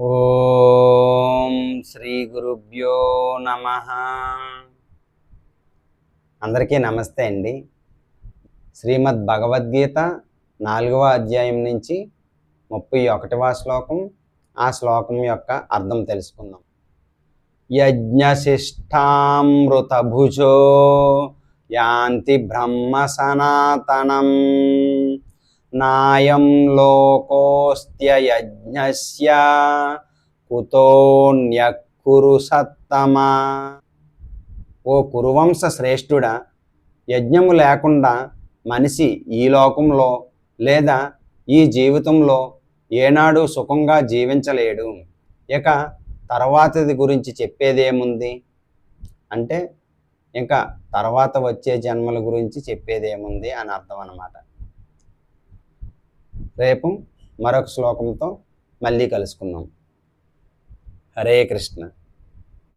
ఓం శ్రీ గురుభ్యో నమ. అందరికీ నమస్తే అండి. శ్రీమద్ భగవద్గీత నాలుగవ అధ్యాయం నుంచి ముప్పై ఒకటవ శ్లోకం ఆ శ్లోకం యొక్క అర్థం తెలుసుకుందాం. యజ్ఞశిష్టామృతభుజో యాంతి బ్రహ్మ సనాతనం. నాయం లోకోస్త్యయజ్ఞస్య కుతోన్యకురు సత్తమా. ఓ కురువంశ శ్రేష్ఠుడా యజ్ఞము లేకుండా మనిషి ఈ లోకంలో లేదా ఈ జీవితంలో ఏనాడు సుఖంగా జీవించలేడు. ఇక తర్వాతది గురించి చెప్పేదేముంది? అంటే ఇంకా తర్వాత వచ్చే జన్మల గురించి చెప్పేదేముంది అని అర్థం అన్నమాట రేపు మరొక శ్లోకంతో మళ్ళీ కలుసుకుందాం. హరే కృష్ణ.